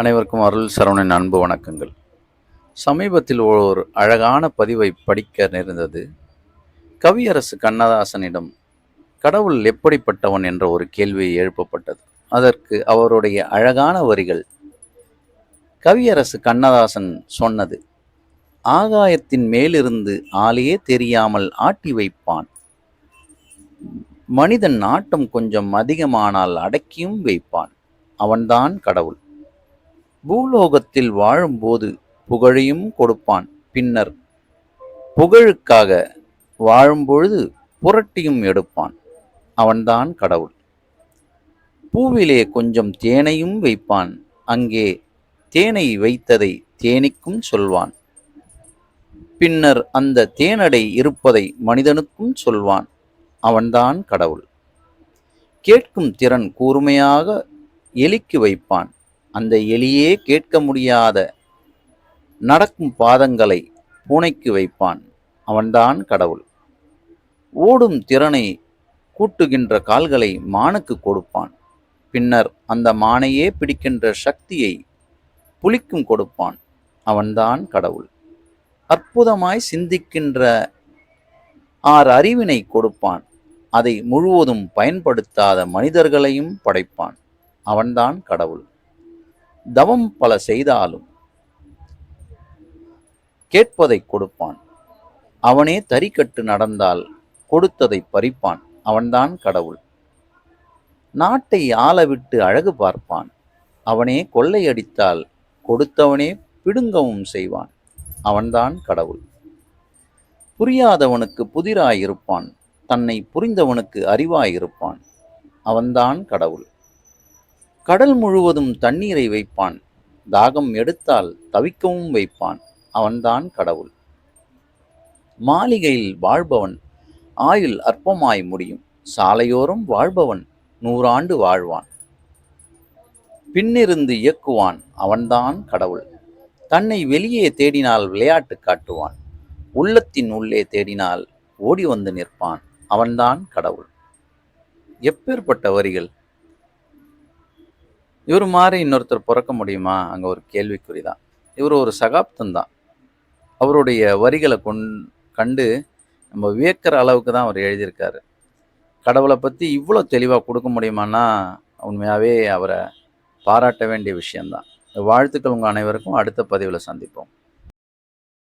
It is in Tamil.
அனைவருக்கும் அருள் சரவணன் அன்பு வணக்கங்கள். சமீபத்தில் ஒரு அழகான பதிவை படிக்க நேர்ந்தது. கவியரசு கண்ணதாசனிடம் கடவுள் எப்படிப்பட்டவன்? என்ற ஒரு கேள்வி எழுப்பப்பட்டது. அதற்கு அவருடைய அழகான வரிகள் கவியரசு கண்ணதாசன் சொன்னது ஆகாயத்தின் மேலிருந்து ஆளையே தெரியாமல் ஆட்டி வைப்பான். மனிதன் ஆட்டம் கொஞ்சம் அதிகமானால் அடக்கியும் வைப்பான். அவன்தான் கடவுள். பூலோகத்தில் வாழும்போது புகழையும் கொடுப்பான் பின்னர் புகழுக்காக வாழும்பொழுது புரட்டியும் எடுப்பான். அவன்தான் கடவுள். பூவிலே கொஞ்சம் தேனையும் வைப்பான். அங்கே தேனை வைத்ததை தேனிக்கும் சொல்வான். பின்னர் அந்த தேனடை இருப்பதை மனிதனுக்கும் சொல்வான். அவன்தான் கடவுள். கேட்கும் திறன் கூர்மையாக எலிக்கு வைப்பான். அந்த எலியே கேட்க முடியாத நடக்கும் பாதங்களை பூனைக்கு வைப்பான். அவன்தான் கடவுள். ஓடும் திறனை கூட்டுகின்ற கால்களை மானுக்கு கொடுப்பான். பின்னர் அந்த மானையே பிடிக்கின்ற சக்தியை புலிக்கும் கொடுப்பான். அவன்தான் கடவுள். அற்புதமாய் சிந்திக்கின்ற ஆர் அறிவினை கொடுப்பான். அதை முழுவதும் பயன்படுத்தாத மனிதர்களையும் படைப்பான். அவன்தான் கடவுள். தவம் பல செய்தாலும் கேட்பதை கொடுப்பான். அவனே தறிக்கட்டு நடந்தால் கொடுத்ததை பறிப்பான். அவன்தான் கடவுள். நாட்டை ஆளவிட்டு அழகு பார்ப்பான். அவனே கொள்ளையடித்தால் கொடுத்தவனே பிடுங்கவும் செய்வான். அவன்தான் கடவுள். புரியாதவனுக்கு புதிராயிருப்பான். தன்னை புரிந்தவனுக்கு அறிவாயிருப்பான். அவன்தான் கடவுள். கடல் முழுவதும் தண்ணீரை வைப்பான். தாகம் எடுத்தால் தவிக்கவும் வைப்பான். அவன்தான் கடவுள். மாளிகையில் வாழ்பவன் ஆயுள் அற்பமாய் முடியும். சாலையோரம் வாழ்பவன் நூறாண்டு வாழ்வான். பின்னிருந்து இயக்குவான். அவன்தான் கடவுள். தன்னை வெளியே தேடினால் விளையாட்டு காட்டுவான். உள்ளத்தின் உள்ளே தேடினால் ஓடி வந்து நிற்பான். அவன்தான் கடவுள். எப்பேற்பட்ட வரிகள் இவர் மாதிரி இன்னொருத்தர் பிறக்க முடியுமா? அங்கே ஒரு கேள்விக்குறி தான் இவர் ஒரு சகாப்தம் தான் அவருடைய வரிகளை கொண் கண்டு நம்ம வியக்கிற அளவுக்கு தான் அவர் எழுதியிருக்காரு. கடவுளை பற்றி இவ்வளோ தெளிவாக கொடுக்க முடியுமான்னா உண்மையாகவே அவரை பாராட்ட வேண்டிய விஷயந்தான் வாழ்த்துக்கள் உங்கள் அனைவருக்கும். அடுத்த பதிவில் சந்திப்போம்.